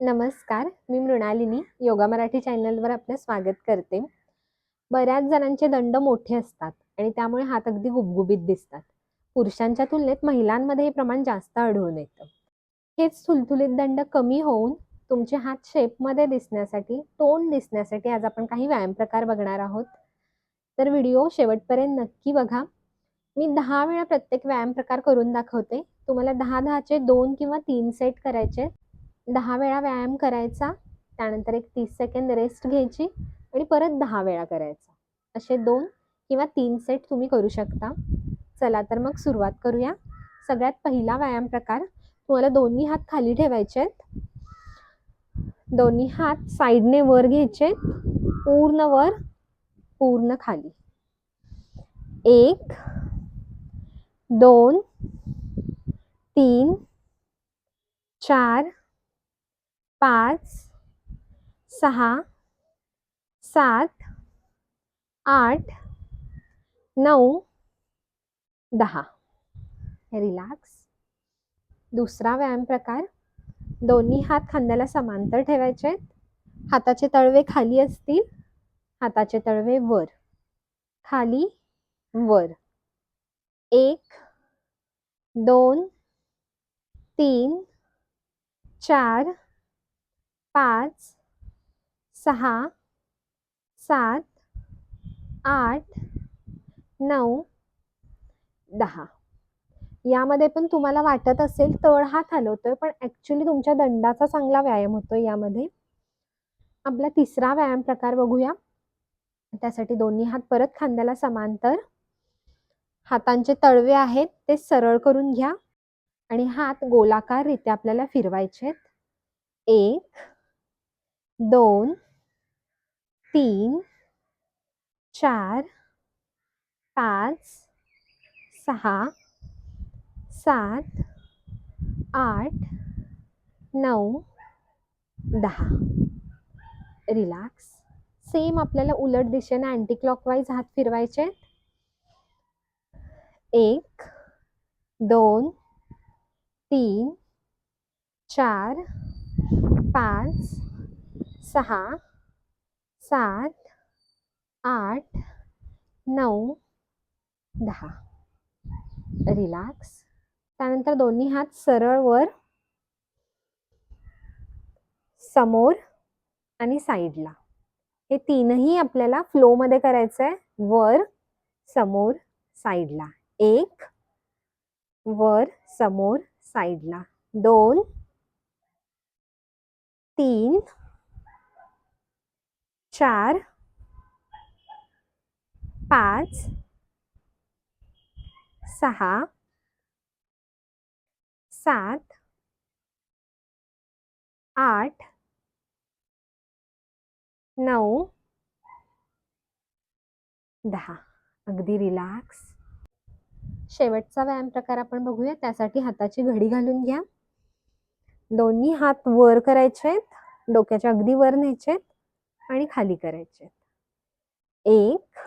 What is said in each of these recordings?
नमस्कार मी मृणालिनी योगा मराठी चॅनलवर आपलं स्वागत करते. बऱ्याच जणांचे दंड मोठे असतात आणि त्यामुळे हात अगदी गुबगुबीत दिसतात. पुरुषांच्या तुलनेत महिलांमध्ये हे प्रमाण जास्त आढळून येतं. हेच थुलथुलीत दंड कमी होऊन तुमचे हात शेपमध्ये दिसण्यासाठी तोंड दिसण्यासाठी आज आपण काही व्यायाम प्रकार बघणार आहोत. तर व्हिडिओ शेवटपर्यंत नक्की बघा. मी दहा वेळा प्रत्येक व्यायाम प्रकार करून दाखवते. तुम्हाला दहा दहाचे दोन किंवा तीन सेट करायचे दहा वेळा व्यायाम करायचा त्यानंतर एक तीस सेकंद रेस्ट घ्यायची आणि परत दहा वेळा करायचा. असे दोन किंवा तीन सेट तुम्ही करू शकता. चला तर मग सुरुवात करूया. सगळ्यात पहिला व्यायाम प्रकार तुम्हाला दोन्ही हात खाली ठेवायचे आहेत. दोन्ही हात साईडने वर घ्यायचे पूर्ण वर पूर्ण खाली. एक दोन तीन चार पाच सहा सात आठ नऊ दहा. रिलॅक्स. दुसरा व्यायाम प्रकार. दोन्ही हात खांद्याला समांतर ठेवायचे आहेत. हाताचे तळवे खाली असतील. हाताचे तळवे वर. खाली वर. एक दोन तीन चार पाच सहा सात आठ नऊ दहा. यामध्ये पण तुम्हाला वाटत असेल तळ हात हलवतोय पण ॲक्च्युली तुमच्या दंडाचा चांगला व्यायाम होतोय यामध्ये. आपला तिसरा व्यायाम प्रकार बघूया. त्यासाठी दोन्ही हात परत खांद्याला समांतर. हातांचे तळवे आहेत ते सरळ करून घ्या. आणि हात गोलाकाररित्या आपल्याला फिरवायचे एक दोन तीन चार पाच सहा सात आठ नऊ दहा. रिलॅक्स सेम आपल्याला उलट दिशेने अँटी क्लॉकवाईज हात फिरवायचे एक दोन तीन चार पाच सहा सात आठ नऊ दहा. रिलॅक्स त्यानंतर दोन्ही हात सरळ वर समोर आणि साईडला हे तीनही आपल्याला फ्लोमध्ये करायचं आहे वर समोर साईडला एक वर समोर साईडला दोन तीन चार पाच सहा सात आठ नऊ दहा. अगदी रिलॅक्स शेवटचा व्यायाम प्रकार आपण बघूया. त्यासाठी हाताची घडी घालून घ्या. दोन्ही हात वर करायचे आहेत. डोक्याच्या अगदी वर न्यायचे आहेत. आणि खाली करायचे आहेत. एक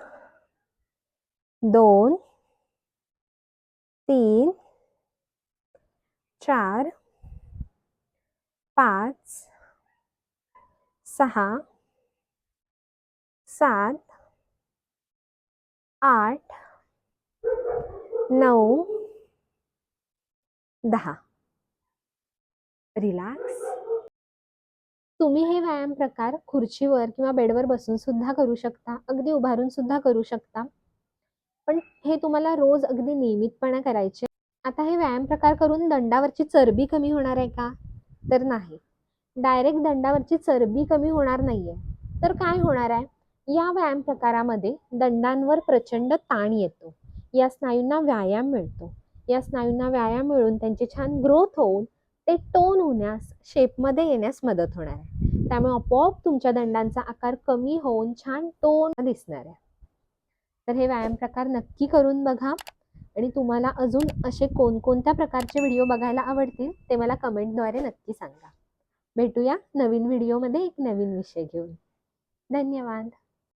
दोन तीन चार पाच सहा सात आठ नऊ दहा. रिलॅक्स तुम्ही हे व्यायाम प्रकार खुर्चीवर किंवा बेडवर बसून सुद्धा करू शकता. अगदी उभारून सुद्धा करू शकता. पण हे तुम्हाला रोज अगदी नियमितपणे करायचे. आता हे व्यायाम प्रकार करून दंडावरची चरबी कमी होणार आहे का? तर नाही. डायरेक्ट दंडावरची चरबी कमी होणार नाहीये. तर काय होणार आहे? या व्यायाम प्रकारामध्ये दंडांवर प्रचंड ताण येतो. या स्नायूंना व्यायाम मिळतो. या स्नायूंना व्यायाम मिळून त्यांची छान ग्रोथ होऊन ते टोन होण्यास शेपमध्ये येण्यास मदत होणार आहे. त्यामुळे आपोआप तुमच्या दंडांचा आकार कमी होऊन छान टोन दिसणार आहे. तर हे व्यायाम प्रकार नक्की करून बघा. आणि तुम्हाला अजून असे कोणकोणत्या प्रकारचे व्हिडिओ बघायला आवडतील ते मला कमेंटद्वारे नक्की सांगा. भेटूया नवीन व्हिडिओमध्ये एक नवीन विषय घेऊन. धन्यवाद.